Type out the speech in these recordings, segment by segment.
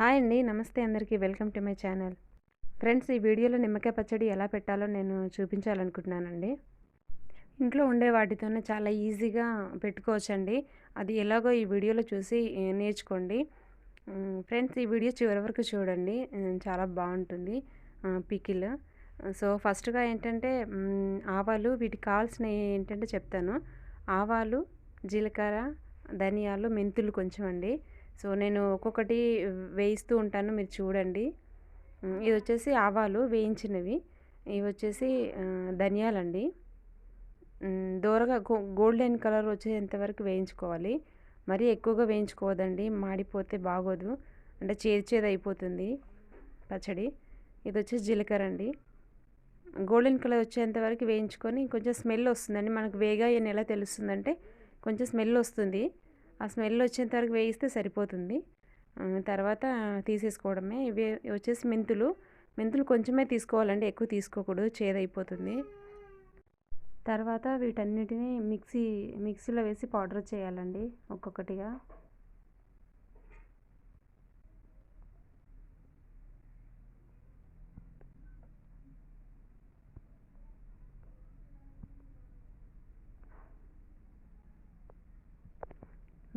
Hi అండి. నమస్తే అందరికీ. Welcome to my channel. Friends ఈ వీడియోలో నిమ్మకాయ పచ్చడి ఎలా పెట్టాలో నేను చూపించాలనుకుంటున్నానండి. ఇంట్లో ఉండే వాటితోనే చాలా ఈజీగా పెట్టుకోవచ్చండి. అది ఎలాగో ఈ వీడియోలో చూసి నేర్చుకోండి. ఫ్రెండ్స్ ఈ వీడియో చివరి వరకు చూడండి. చాలా బాగుంటుంది. పికిల్. సో ఫస్ట్గా ఏంటంటే ఆవాలు వీటికి కావాల్సినవి ఏంటంటే చెప్తాను. ఆవాలు జీలకర్ర ధనియాలు మెంతులు కొంచెం అండి సో నేను ఒక్కొక్కటి వేయిస్తూ ఉంటాను మీరు చూడండి. ఇది వచ్చేసి ఆవాలు వేయించినవి. ఇవి వచ్చేసి ధనియాలండి. దూరగా గోల్డెన్ కలర్ వచ్చేంతవరకు వేయించుకోవాలి. మరీ ఎక్కువగా వేయించుకోవద్దండి మాడిపోతే బాగోదు. అంటే చేదు చేదు అయిపోతుంది పచ్చడి. ఇది వచ్చేసి జీలకర్ర అండి గోల్డెన్ కలర్ వచ్చేంత వరకు వేయించుకొని కొంచెం స్మెల్ వస్తుందండి. మనకు వేగా ఎలా తెలుస్తుందంటే కొంచెం స్మెల్ వస్తుంది. ఆ స్మెల్ వచ్చేంత వరకు వేయిస్తే సరిపోతుంది. తర్వాత తీసేసుకోవడమే. ఇవి వచ్చేసి మెంతులు. మెంతులు కొంచెమే తీసుకోవాలండి. ఎక్కువ తీసుకోకూడదు. చేదైపోతుంది. తర్వాత వీటన్నిటిని మిక్సీ మిక్సీలో వేసి పౌడర్ చేయాలండి ఒక్కొక్కటిగా.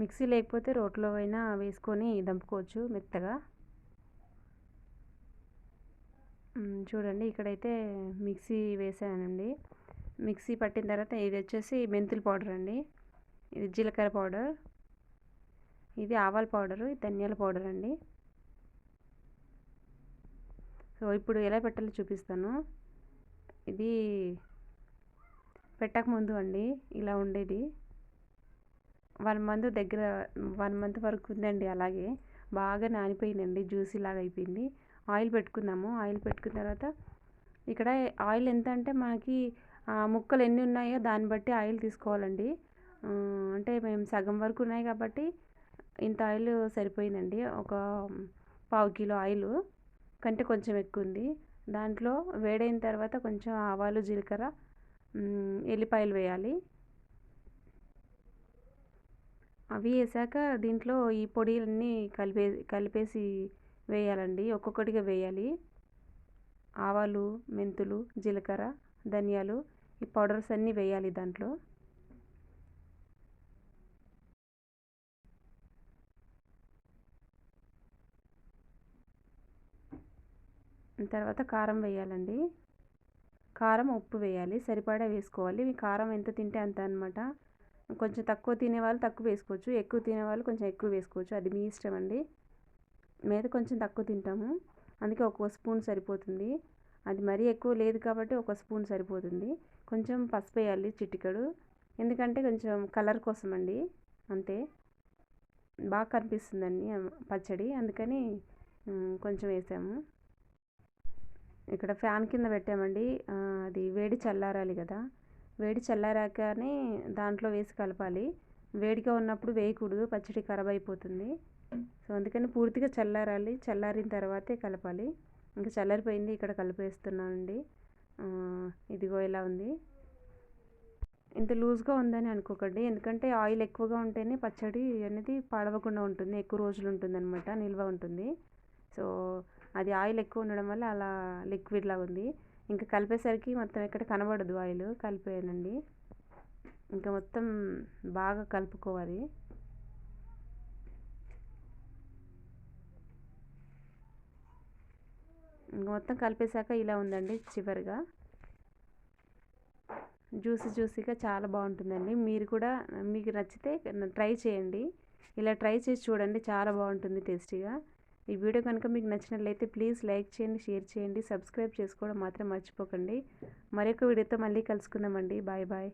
మిక్సీ లేకపోతే రోట్లో అయినా వేసుకొని దంపుకోవచ్చు మెత్తగా. చూడండి ఇక్కడైతే మిక్సీ వేసానండి. మిక్సీ పట్టిన తర్వాత ఇది వచ్చేసి మెంతుల పౌడర్ అండి. ఇది జీలకర్ర పౌడర్. ఇది ఆవాల పౌడరు ధనియాల పౌడర్ అండి. సో ఇప్పుడు ఎలా పెట్టాలో చూపిస్తాను. ఇది పెట్టక ముందు అండి ఇలా ఉండేది. వన్ మంత్ దగ్గర వన్ మంత్ వరకు ఉందండి అలాగే. బాగా నానిపోయిందండి జ్యూసీ లాగా అయిపోయింది. ఆయిల్ పెట్టుకుందాము ఆయిల్ పెట్టుకున్న తర్వాత ఇక్కడ ఆయిల్ ఎంత అంటే మనకి ముక్కలు ఎన్ని ఉన్నాయో దాన్ని బట్టి ఆయిల్ తీసుకోవాలండి. అంటే మేము సగం వరకు ఉన్నాయి కాబట్టి ఇంత ఆయిల్ సరిపోయిందండి. ఒక పావు కిలో ఆయిల్ కంటే కొంచెం ఎక్కువ ఉంది. దాంట్లో వేడైన తర్వాత కొంచెం ఆవాలు జీలకర్ర ఎల్లిపాయలు వేయాలి. అవి వేసాక దీంట్లో ఈ పొడిలన్నీ కలిపే కలిపేసి వేయాలండి. ఒక్కొక్కటిగా వేయాలి. ఆవాలు మెంతులు జీలకర్ర ధనియాలు ఈ పౌడర్స్ అన్నీ వేయాలి దాంట్లో. తర్వాత కారం వేయాలండి. కారం ఉప్పు వేయాలి. సరిపడా వేసుకోవాలి. మీ కారం ఎంత తింటే అంత అనమాట కొంచెం తక్కువ తినేవాళ్ళు తక్కువ వేసుకోవచ్చు. ఎక్కువ తినేవాళ్ళు కొంచెం ఎక్కువ వేసుకోవచ్చు. అది మీ ఇష్టం అండి. మీద కొంచెం తక్కువ తింటాము. అందుకే ఒక స్పూన్ సరిపోతుంది. అది మరీ ఎక్కువ లేదు కాబట్టి ఒక స్పూన్ సరిపోతుంది. కొంచెం పసుపు వేయాలి చిటికడు. ఎందుకంటే కొంచెం కలర్ కోసం అండి. అంతే. బాగా కనిపిస్తుందండి పచ్చడి. అందుకని కొంచెం వేసాము. ఇక్కడ ఫ్యాన్ కింద పెట్టామండి. అది వేడి చల్లారాలి కదా. వేడి చల్లారాకనే దాంట్లో వేసి కలపాలి. వేడిగా ఉన్నప్పుడు వేయకూడదు పచ్చడి ఖరాబ్ అయిపోతుంది. సో అందుకని పూర్తిగా చల్లారాలి. చల్లారిన తర్వాతే కలపాలి. ఇంకా చల్లారిపోయింది ఇక్కడ కలిపేస్తున్నానండి. ఇదిగో ఇలా ఉంది. ఇంత లూజ్గా ఉందని అనుకోకండి. ఎందుకంటే ఆయిల్ ఎక్కువగా ఉంటేనే పచ్చడి అనేది పాడవకుండా ఉంటుంది. ఎక్కువ రోజులు ఉంటుంది అనమాట నిల్వ ఉంటుంది. సో అది ఆయిల్ ఎక్కువ ఉండడం వల్ల అలా లిక్విడ్ లాగా ఉంది. ఇంకా కలిపేసరికి మొత్తం ఎక్కడ కనబడదు ఆయిల్ కలిపేయనండి ఇంకా మొత్తం బాగా కలుపుకోవాలి. ఇంకా మొత్తం కలిపేశాక ఇలా ఉందండి చివరిగా. జ్యూసి జ్యూసీగా చాలా బాగుంటుందండి. మీరు కూడా మీకు నచ్చితే ట్రై చేయండి. ఇలా ట్రై చేసి చూడండి చాలా బాగుంటుంది టేస్టీగా. ఈ వీడియో కనుక మీకు నచ్చినట్లయితే ప్లీజ్ లైక్ చేయండి షేర్ చేయండి సబ్స్క్రైబ్ చేసుకోవడం మాత్రం మర్చిపోకండి. మరొక వీడియోతో మళ్ళీ కలుసుకుందామండి. Bye bye.